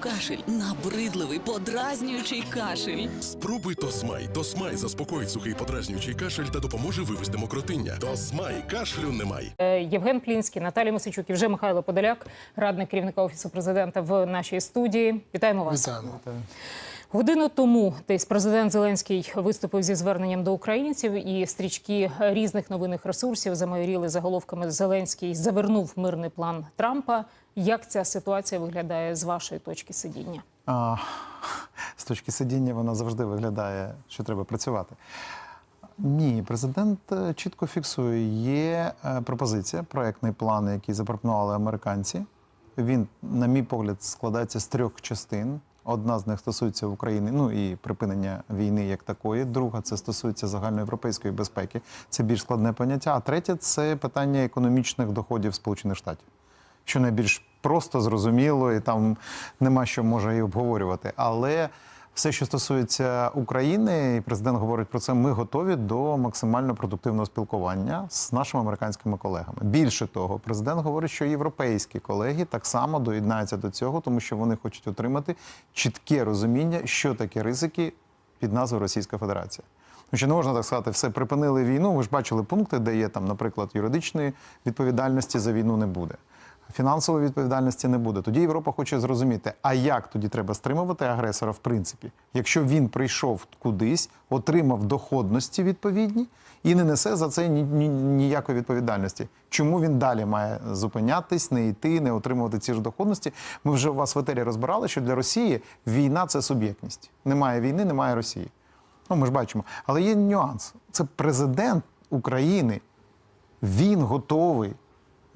кашель, набридливий, подразнюючий кашель. Спробуй Тосмай. Тосмай заспокоїть сухий подразнюючий кашель та допоможе вивести мокротиння. Тосмай кашлю немає. Е, Євген Плінський, Наталія Мосичук і вже Михайло Подоляк, радник керівника офісу президента в нашій студії. Вітаємо вас. Вітаємо. Годину тому десь президент Зеленський виступив зі зверненням до українців, і стрічки різних новинних ресурсів замайоріли заголовками Зеленський завернув мирний план Трампа. Як ця ситуація виглядає з вашої точки сидіння? А, з точки сидіння вона завжди виглядає, що треба працювати. Ні, президент е, чітко фіксує. Є е, пропозиція, проектний план, який запропонували американці. Він, на мій погляд, складається з трьох частин. Одна з них стосується України, ну і припинення війни як такої. Друга це стосується загальноєвропейської безпеки. Це більш складне поняття. А третє це питання економічних доходів Сполучених Штатів що найбільш просто зрозуміло, і там нема що може і обговорювати. Але все, що стосується України, і президент говорить про це, ми готові до максимально продуктивного спілкування з нашими американськими колегами. Більше того, президент говорить, що європейські колеги так само доєднаються до цього, тому що вони хочуть отримати чітке розуміння, що таке ризики під назвою Російська Федерація. Що не можна так сказати, все припинили війну. Ви ж бачили пункти, де є там, наприклад, юридичної відповідальності за війну не буде. Фінансової відповідальності не буде. Тоді Європа хоче зрозуміти, а як тоді треба стримувати агресора, в принципі, якщо він прийшов кудись, отримав доходності відповідні і не несе за це ні, ні, ніякої відповідальності. Чому він далі має зупинятись, не йти, не отримувати ці ж доходності? Ми вже у вас в етері розбирали, що для Росії війна це суб'єктність. Немає війни, немає Росії. Ну, ми ж бачимо. Але є нюанс. Це президент України. Він готовий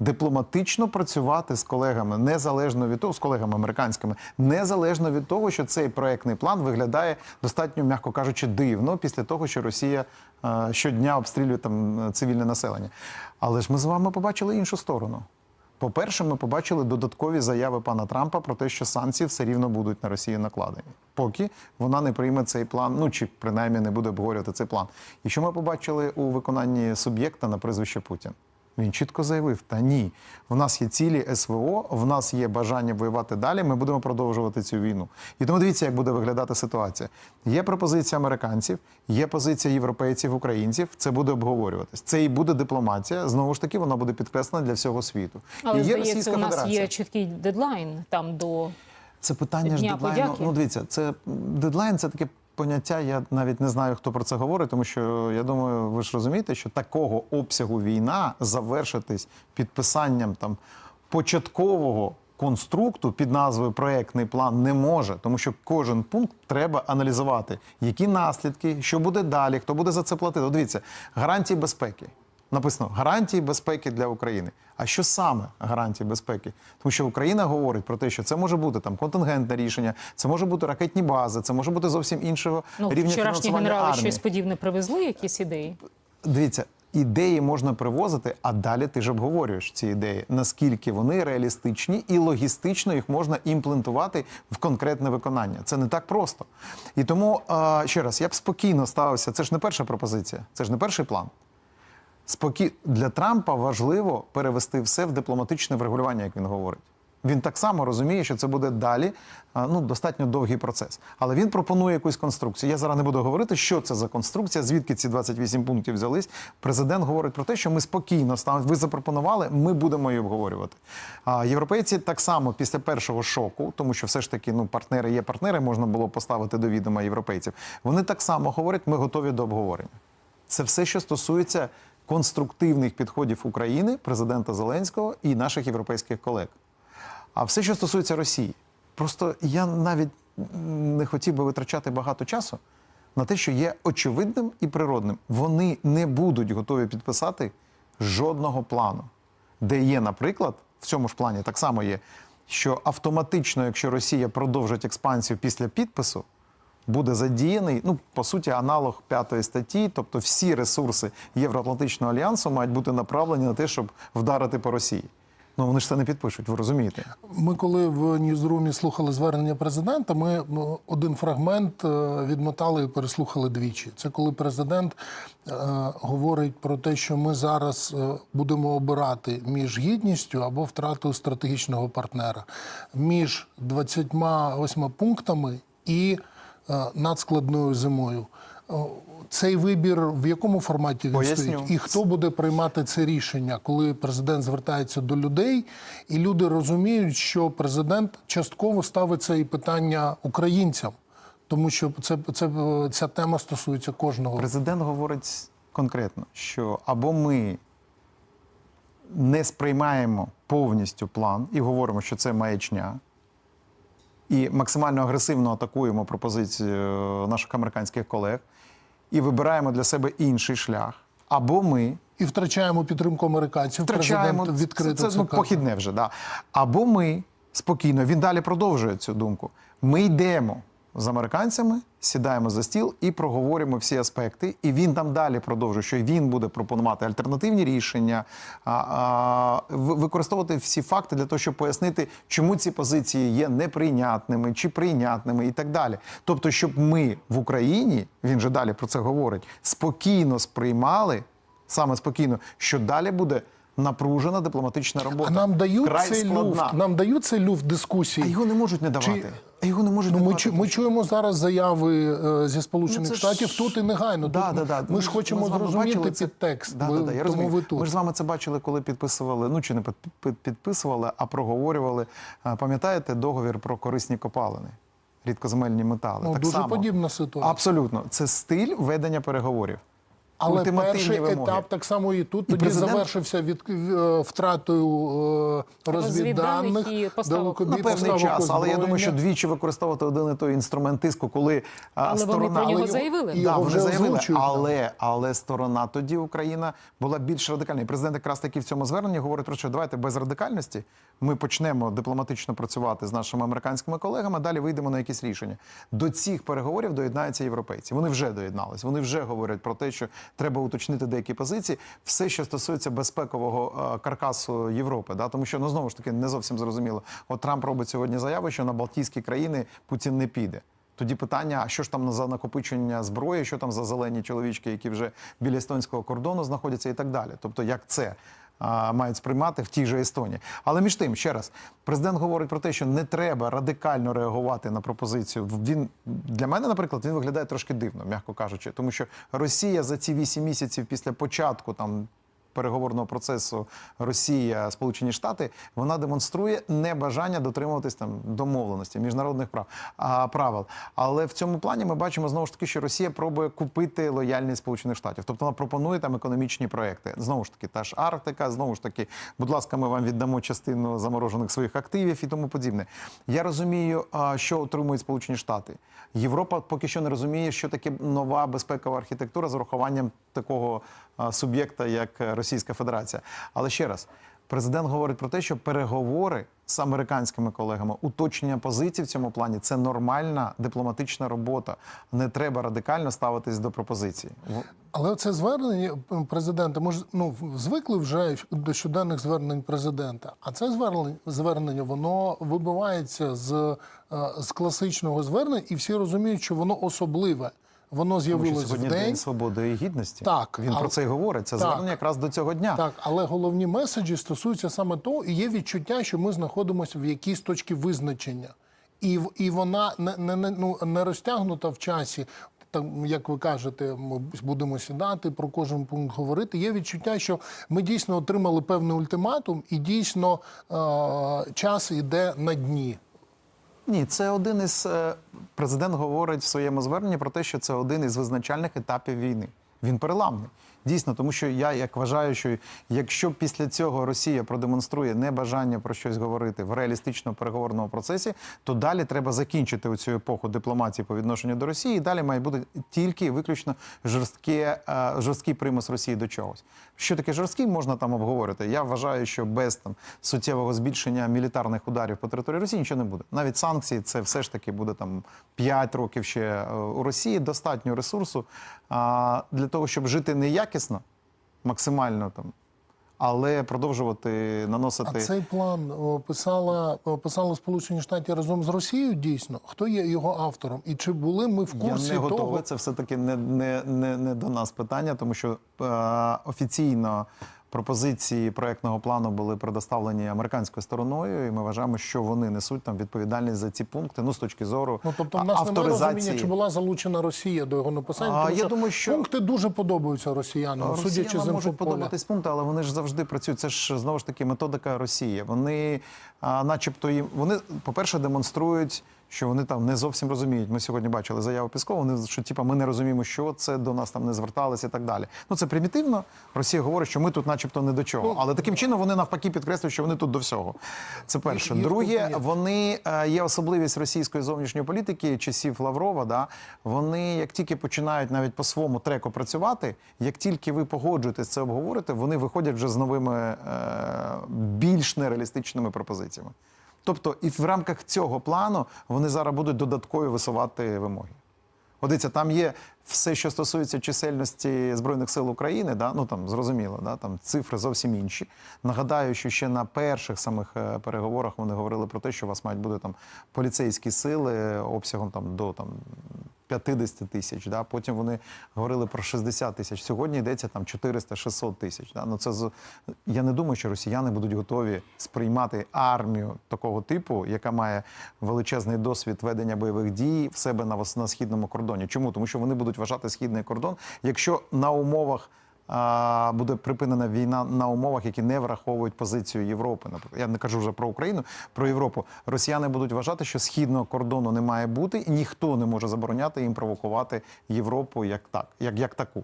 дипломатично працювати з колегами незалежно від того, з колегами американськими, незалежно від того, що цей проектний план виглядає достатньо, м'яко кажучи, дивно після того, що Росія е, щодня обстрілює там е, цивільне населення. Але ж ми з вами побачили іншу сторону. По-перше, ми побачили додаткові заяви пана Трампа про те, що санкції все рівно будуть на Росію накладені, поки вона не прийме цей план, ну чи принаймні не буде обговорювати цей план. І що ми побачили у виконанні суб'єкта на прізвище Путін? Він чітко заявив: та ні, в нас є цілі СВО, в нас є бажання воювати далі. Ми будемо продовжувати цю війну. І тому дивіться, як буде виглядати ситуація. Є пропозиція американців, є позиція європейців, українців. Це буде обговорюватись. Це і буде дипломатія. Знову ж таки, вона буде підкреслена для всього світу. Але і є здається, Російська у нас Федерація. є чіткий дедлайн там до Це питання ж дедлайну. подяки. Ну, дивіться, це дедлайн це таке поняття. Я навіть не знаю, хто про це говорить, тому що я думаю, ви ж розумієте, що такого обсягу війна завершитись підписанням там початкового. Конструкту під назвою проектний план не може, тому що кожен пункт треба аналізувати, які наслідки, що буде далі, хто буде за це платити. Дивіться, гарантії безпеки. Написано гарантії безпеки для України. А що саме гарантії безпеки? Тому що Україна говорить про те, що це може бути там контингентне рішення, це може бути ракетні бази, це може бути зовсім іншого ну рівня вчорашні генерали щось подібне привезли, якісь ідеї. Дивіться, ідеї можна привозити, а далі ти ж обговорюєш ці ідеї, наскільки вони реалістичні і логістично їх можна імплементувати в конкретне виконання. Це не так просто. І тому ще раз я б спокійно ставився. Це ж не перша пропозиція, це ж не перший план. Спокі... Для Трампа важливо перевести все в дипломатичне врегулювання, як він говорить. Він так само розуміє, що це буде далі ну, достатньо довгий процес. Але він пропонує якусь конструкцію. Я зараз не буду говорити, що це за конструкція, звідки ці 28 пунктів взялись. Президент говорить про те, що ми спокійно ставимо. Ви запропонували, ми будемо її обговорювати. А європейці так само після першого шоку, тому що все ж таки ну, партнери є партнери, можна було поставити до відома європейців. Вони так само говорять, ми готові до обговорення. Це все, що стосується конструктивних підходів України, президента Зеленського і наших європейських колег. А все, що стосується Росії, просто я навіть не хотів би витрачати багато часу на те, що є очевидним і природним. Вони не будуть готові підписати жодного плану, де є, наприклад, в цьому ж плані так само є, що автоматично, якщо Росія продовжить експансію після підпису, буде задіяний, ну по суті, аналог п'ятої статті, тобто всі ресурси Євроатлантичного альянсу мають бути направлені на те, щоб вдарити по Росії. Ну вони ж це не підпишуть, ви розумієте? Ми, коли в Ньюзрумі слухали звернення президента, ми один фрагмент е, відмотали і переслухали двічі. Це коли президент е, говорить про те, що ми зараз е, будемо обирати між гідністю або втратою стратегічного партнера, між 28 пунктами і надскладною зимою. Е, Цей вибір в якому форматі він Поясню. стоїть? І хто буде приймати це рішення, коли президент звертається до людей, і люди розуміють, що президент частково ставить це і питання українцям, тому що це, це ця тема стосується кожного. Президент говорить конкретно, що або ми не сприймаємо повністю план і говоримо, що це маячня, і максимально агресивно атакуємо пропозицію наших американських колег, і вибираємо для себе інший шлях. Або ми І втрачаємо підтримку американців. втрачаємо Президент відкрито це, це, ну, похідне вже. Да. Або ми спокійно, він далі продовжує цю думку. Ми йдемо з американцями, сідаємо за стіл і проговорюємо всі аспекти. І він там далі продовжує, що він буде пропонувати альтернативні рішення, а, а, використовувати всі факти для того, щоб пояснити, чому ці позиції є неприйнятними чи прийнятними, і так далі. Тобто, щоб ми в Україні, він же далі про це говорить, спокійно сприймали саме спокійно, що далі буде напружена дипломатична робота. А нам дають цей люфт. Нам дають цей люфт А дискусії. його не можуть не давати. Чи- А його не можуть Ну, ми, чу- ми чуємо зараз заяви е, зі Сполучених Ну, це ж- Штатів тут і негайно. Да, тут да, да. Ми ж хочемо вами зрозуміти бачили це- підтекст. Да, ви, да, да, я тому ви тут. Ми ж з вами це бачили, коли підписували, ну чи не під- під- підписували, а проговорювали. Пам'ятаєте договір про корисні копалини, рідкоземельні метали? Ну, так дуже само. подібна ситуація. Абсолютно, це стиль ведення переговорів. Але перший вимоги. етап так само і тут І тоді президент- завершився від е, втратою е, Розвідданих розвідданих і поставок. На певний поставок час, але я думаю, що двічі використовувати один і той інструмент тиску, коли а, Але вони сторона про нього заявили. Да, Його вони вже заявили, але, але сторона тоді Україна була більш радикальна. І президент якраз таки в цьому зверненні говорить про що давайте без радикальності ми почнемо дипломатично працювати з нашими американськими колегами. Далі вийдемо на якісь рішення. До цих переговорів доєднаються європейці. Вони вже доєдналися. Вони вже говорять про те, що треба уточнити деякі позиції. Все, що стосується безпекового е, каркасу Європи, да, тому що ну знову ж таки не зовсім зрозуміло. От Трамп робить сьогодні заяву, що на Балтійські країни Путін не піде. Тоді питання: а що ж там за накопичення зброї, що там за зелені чоловічки, які вже біля естонського кордону знаходяться, і так далі. Тобто, як це мають сприймати в тій же Естонії. Але між тим, ще раз, президент говорить про те, що не треба радикально реагувати на пропозицію. Він для мене, наприклад, він виглядає трошки дивно, м'яко кажучи, тому що Росія за ці вісім місяців після початку там переговорного процесу Росія, Сполучені Штати, вона демонструє небажання дотримуватись там домовленості міжнародних прав а, правил. Але в цьому плані ми бачимо знову ж таки, що Росія пробує купити лояльність Сполучених Штатів. Тобто вона пропонує там економічні проекти. Знову ж таки, та ж Арктика, знову ж таки, будь ласка, ми вам віддамо частину заморожених своїх активів і тому подібне. Я розумію, що отримують Сполучені Штати. Європа поки що не розуміє, що таке нова безпекова архітектура з урахуванням такого суб'єкта, як Російська Федерація. Але ще раз, президент говорить про те, що переговори з американськими колегами, уточнення позицій в цьому плані це нормальна дипломатична робота. Не треба радикально ставитись до пропозиції. Але це звернення президента. Ми ж ну звикли вже до щоденних звернень президента. А це звернення звернення воно вибивається з, е, з класичного звернення, і всі розуміють, що воно особливе. Воно з'явилось в сьогодні день. День свободи і гідності. Так, він але- про це і говорить. Це звернення якраз до цього дня. Так, але головні меседжі стосуються саме того, і є відчуття, що ми знаходимося в якійсь точці визначення, і в- і вона не, не, не, ну, не розтягнута в часі. Там, як ви кажете, ми будемо сідати про кожен пункт говорити. Є відчуття, що ми дійсно отримали певний ультиматум, і дійсно е- час йде на дні. Ні, це один із е, президент говорить в своєму зверненні про те, що це один із визначальних етапів війни. Він переламний. Дійсно, тому що я як вважаю, що якщо після цього Росія продемонструє небажання про щось говорити в реалістичному переговорному процесі, то далі треба закінчити оцю епоху дипломатії по відношенню до Росії. І далі має бути тільки і виключно жорстке, е, жорсткий примус Росії до чогось. Що таке жорсткий, можна там обговорити. Я вважаю, що без там суттєвого збільшення мілітарних ударів по території Росії нічого не буде. Навіть санкції це все ж таки буде там 5 років ще е, у Росії. Достатньо ресурсу а, для того, щоб жити неякісно, максимально там. але продовжувати наносити. А цей план описала писала писали Сполучені Штати разом з Росією. Дійсно, хто є його автором, і чи були ми в курсі Я не готовий. того? Це все таки не, не, не, не до нас питання, тому що е, офіційно пропозиції проектного плану були предоставлені американською стороною, і ми вважаємо, що вони несуть там відповідальність за ці пункти. Ну з точки зору Ну тобто, в нас немає розуміння, авторизації. чи була залучена Росія до його написання. А, тому я думаю, що- пункти дуже подобаються росіянам, судячи з Росіянам можуть подобатись пункти, але вони ж завжди працюють. Це ж знову ж таки методика Росії. Вони, а, начебто, їм вони, по-перше, демонструють. Що вони там не зовсім розуміють. Ми сьогодні бачили заяву Піскова, вони що типа ми не розуміємо, що це до нас там не зверталися і так далі. Ну це примітивно. Росія говорить, що ми тут, начебто, не до чого. Але таким чином вони навпаки підкреслюють, що вони тут до всього. Це перше. Друге, вони е, є особливість російської зовнішньої політики часів Лаврова. Да, вони як тільки починають навіть по своєму треку працювати, як тільки ви погоджуєтесь це обговорити, вони виходять вже з новими е, більш нереалістичними пропозиціями. Тобто, і в рамках цього плану вони зараз будуть додаткові висувати вимоги. Дивіться, там є все, що стосується чисельності Збройних сил України, да? ну там зрозуміло, да? там цифри зовсім інші. Нагадаю, що ще на перших самих е, переговорах вони говорили про те, що у вас мають бути там поліцейські сили обсягом там до там 50 тисяч. Да? Потім вони говорили про 60 тисяч. Сьогодні йдеться там 400-600 тисяч. Да? Ну це з я не думаю, що росіяни будуть готові сприймати армію такого типу, яка має величезний досвід ведення бойових дій в себе на, на східному кордоні. Чому? Тому що вони будуть вважати східний кордон, якщо на умовах. Буде припинена війна на умовах, які не враховують позицію Європи. Я не кажу вже про Україну, про Європу. Росіяни будуть вважати, що східного кордону не має бути, і ніхто не може забороняти їм провокувати Європу як так, як, як таку.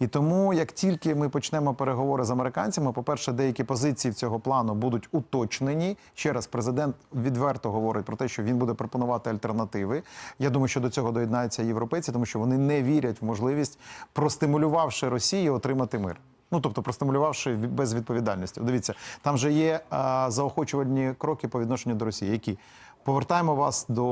І тому, як тільки ми почнемо переговори з американцями, по-перше, деякі позиції в цього плану будуть уточнені. Ще раз, президент відверто говорить про те, що він буде пропонувати альтернативи. Я думаю, що до цього доєднаються європейці, тому що вони не вірять в можливість, простимулювавши Росію, отримати мир. Ну тобто, простимулювавши без відповідальності. Дивіться, там же є а, заохочувальні кроки по відношенню до Росії, які повертаємо вас до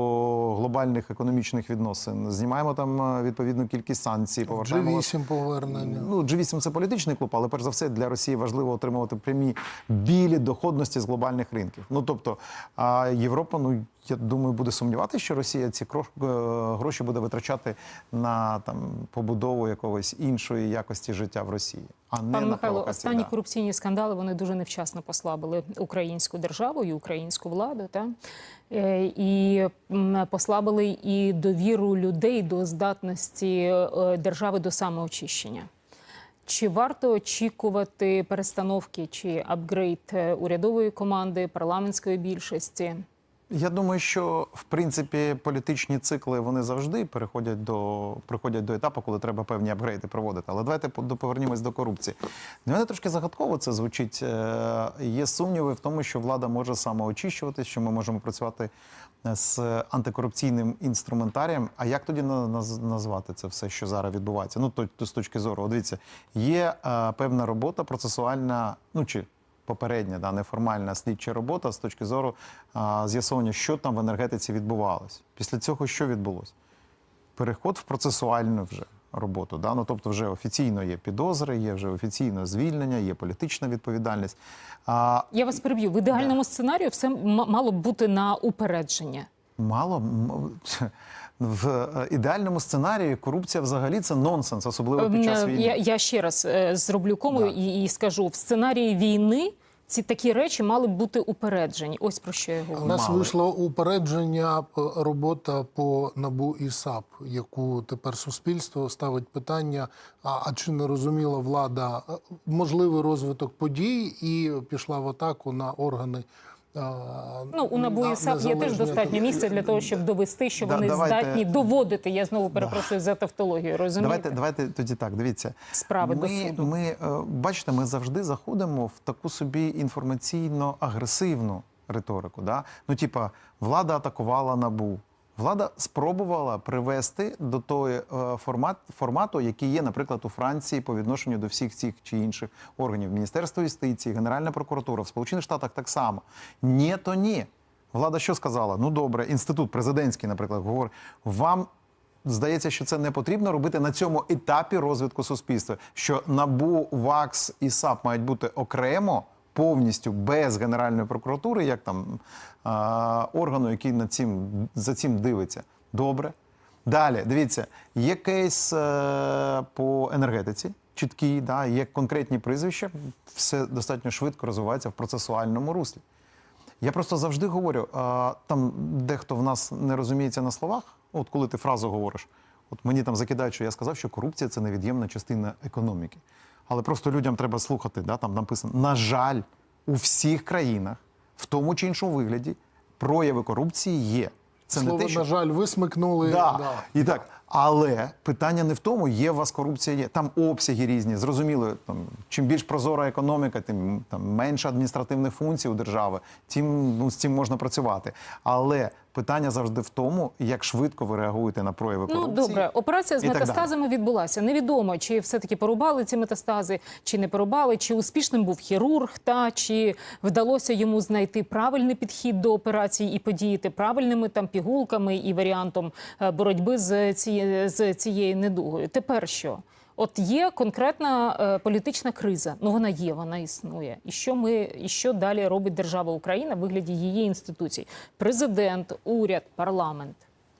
глобальних економічних відносин, знімаємо там відповідну кількість санкцій, повертаємо вас G8 повернення. Ну, G8 – це політичний клуб, але перш за все для Росії важливо отримувати прямі білі доходності з глобальних ринків. Ну тобто, а Європа, ну я думаю, буде сумніватися, що Росія ці е, гроші буде витрачати на там побудову якогось іншої якості життя в Росії, а не Пане на Михайло, останні да. корупційні скандали вони дуже невчасно послабили українську державу і українську владу, та Е, і послабили і довіру людей до здатності е, держави до самоочищення. Чи варто очікувати перестановки чи апгрейд урядової команди, парламентської більшості? Я думаю, що в принципі політичні цикли вони завжди переходять до приходять до етапу, коли треба певні апгрейди проводити. Але давайте повернімось до корупції. Для мене трошки загадково це звучить. Е, Є сумніви в тому, що влада може самоочищуватись, що ми можемо працювати е, з антикорупційним інструментарієм. А як тоді на- наз- назвати це все, що зараз відбувається? Ну то, з точки зору, От дивіться, є е, певна робота процесуальна, ну чи попередня да, неформальна слідча робота з точки зору а, з'ясування, що там в енергетиці відбувалось. Після цього що відбулося? Переход в процесуальну вже роботу. Да? Ну, тобто, вже офіційно є підозри, є вже офіційно звільнення, є політична відповідальність. А, Я вас переб'ю. В ідеальному сценарію все мало б бути на упередження. Мало в е, ідеальному сценарії корупція взагалі це нонсенс, особливо під час Ем, війни. Я, я ще раз е, зроблю кому Да. і, і скажу: в сценарії війни ці такі речі мали б бути упереджені. Ось про що я У говорю. нас Мали. вийшло упередження робота по набу і САП, яку тепер суспільство ставить питання: а, а чи не розуміла влада е, можливий розвиток подій і пішла в атаку на органи. Ну у НАБУ на- і САП є теж достатньо місця для того, щоб довести, що Да, вони давайте- здатні доводити. Я знову перепрошую за тавтологію. Розумієте? Давайте, давайте тоді так. Дивіться, Справи до ми, суду. Ми е, бачите, ми завжди заходимо в таку собі інформаційно-агресивну риторику. Да? Ну, типа, влада атакувала набу. Влада спробувала привести до того е, формат, формату, який є, наприклад, у Франції по відношенню до всіх цих чи інших органів. Міністерство юстиції, Генеральна прокуратура, в Сполучених Штатах так само. Ні, то ні. Влада що сказала? Ну добре, інститут президентський, наприклад, говорить, вам здається, що це не потрібно робити на цьому етапі розвитку суспільства. Що НАБУ, ВАКС і САП мають бути окремо, повністю без Генеральної прокуратури, як там а, органу, який над цим за цим дивиться. Добре. Далі, дивіться, є кейс е, по енергетиці, чіткий, да, є конкретні прізвища, все достатньо швидко розвивається в процесуальному руслі. Я просто завжди говорю, а, там дехто в нас не розуміється на словах, от коли ти фразу говориш, от мені там закидають, що я сказав, що корупція це невід'ємна частина економіки. Але просто людям треба слухати, да, там написано, на жаль, у всіх країнах, в тому чи іншому вигляді, прояви корупції є. Це Слово, не те, що на жаль, висмикнули. Да. Да. І так, але питання не в тому, є у вас корупція, є там обсяги різні. Зрозуміло, там чим більш прозора економіка, тим там менше адміністративних функцій у держави, тим ну з цим можна працювати. Але питання завжди в тому, як швидко ви реагуєте на прояви Ну добре, операція з метастазами відбулася. Невідомо, чи все-таки порубали ці метастази, чи не порубали, чи успішним був хірург, та чи вдалося йому знайти правильний підхід до операції і подіяти правильними там пігулками і варіантом е, боротьби з цією, з цією недугою. Тепер що? От є конкретна е, політична криза. Ну вона є, вона існує. І що ми і що далі робить держава Україна в вигляді її інституцій? Президент, уряд, парламент.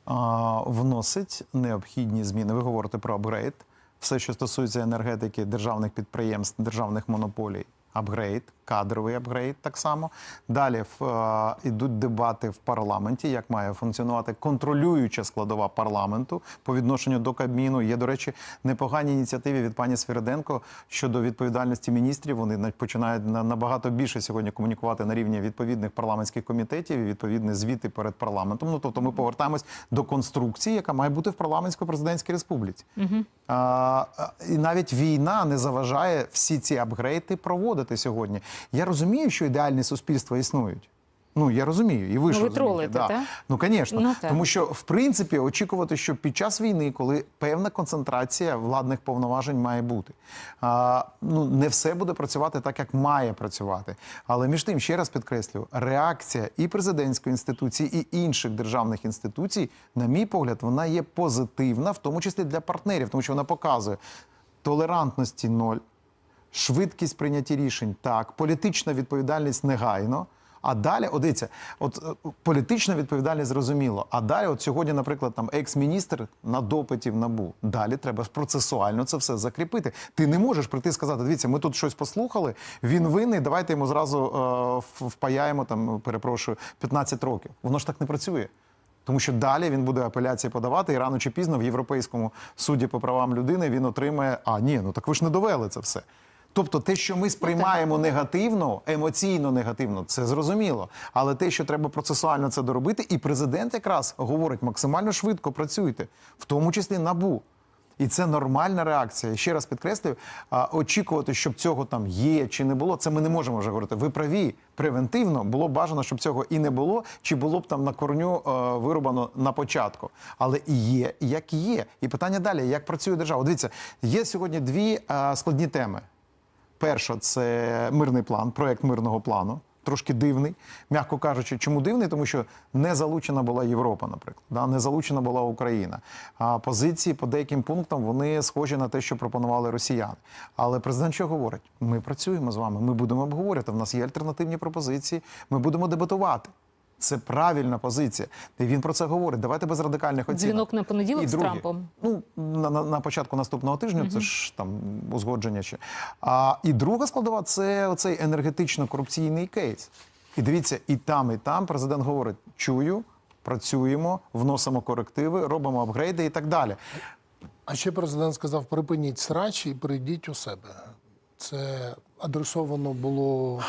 а, вносить необхідні зміни. Ви говорите про апгрейд. Все, що стосується енергетики, державних підприємств, державних монополій, апгрейд, кадровий апгрейд так само. Далі в, е, йдуть дебати в парламенті, як має функціонувати контролююча складова парламенту по відношенню до Кабміну. Є, до речі, непогані ініціативи від пані Свириденко щодо відповідальності міністрів. Вони на- починають на- набагато більше сьогодні комунікувати на рівні відповідних парламентських комітетів і відповідні звіти перед парламентом. Ну тобто ми повертаємось до конструкції, яка має бути в парламентсько-президентській республіці. А, а, і навіть війна не заважає всі ці апгрейди проводити сьогодні. Я розумію, що ідеальні суспільства існують. Ну я розумію, і ви ж Ну, ви розумієте, тролите, да. та? Ну, звісно. Ну. Тому що, в принципі, очікувати, що під час війни, коли певна концентрація владних повноважень має бути, а, ну не все буде працювати так, як має працювати. Але між тим, ще раз підкреслюю, реакція і президентської інституції, і інших державних інституцій, на мій погляд, вона є позитивна, в тому числі для партнерів, тому що вона показує толерантності ноль, швидкість прийняття рішень так, політична відповідальність негайно. А далі, от дивіться, от е, політична відповідальність зрозуміло. А далі, от сьогодні, наприклад, там екс-міністр на допиті в набу. Далі треба процесуально це все закріпити. Ти не можеш прийти і сказати: дивіться, ми тут щось послухали, він винний, давайте йому зразу е, впаяємо там, перепрошую, 15 років. Воно ж так не працює. Тому що далі він буде апеляції подавати, і рано чи пізно в Європейському суді по правам людини він отримає. А ні, ну так ви ж не довели це все. Тобто, те, що ми сприймаємо негативно, емоційно негативно, це зрозуміло. Але те, що треба процесуально це доробити, і президент якраз говорить максимально швидко працюйте, в тому числі набу. І це нормальна реакція. Ще раз підкреслюю, очікувати, щоб цього там є чи не було, це ми не можемо вже говорити. Ви праві превентивно було б бажано, щоб цього і не було, чи було б там на корню е, вирубано на початку. Але і є, як є. І питання далі: як працює держава? Дивіться, є сьогодні дві е, складні теми. Перша це мирний план, проект мирного плану. Трошки дивний, м'яко кажучи, чому дивний? Тому що не залучена була Європа, наприклад, да? не залучена була Україна. А позиції по деяким пунктам вони схожі на те, що пропонували росіяни. Але президент що говорить? Ми працюємо з вами, ми будемо обговорювати. В нас є альтернативні пропозиції. Ми будемо дебатувати. Це правильна позиція. І він про це говорить. Давайте без радикальних оцінок. Дзвінок на понеділок І з. Трампом. Ну, на, на, на початку наступного тижня, це ж там узгодження ще. А, і друга складова це оцей енергетично-корупційний кейс. І дивіться, і там, і там президент говорить: чую, працюємо, вносимо корективи, робимо апгрейди і так далі. А ще президент сказав: припиніть срачі і прийдіть у себе. Це адресовано було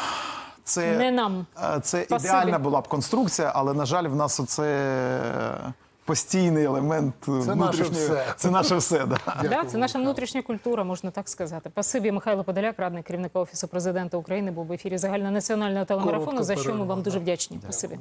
Це, Не нам. е, Це Спасибі. ідеальна була б конструкція, але, на жаль, в нас оце е, постійний елемент Це наше все. Це наше все. Да. Да, це наша внутрішня культура, можна так сказати. Пасибі Михайло Подоляк, радник керівника офісу президента України, був в ефірі загальнонаціонального телемарафону. Коротко За що ми вам дуже вдячні. Пасибі.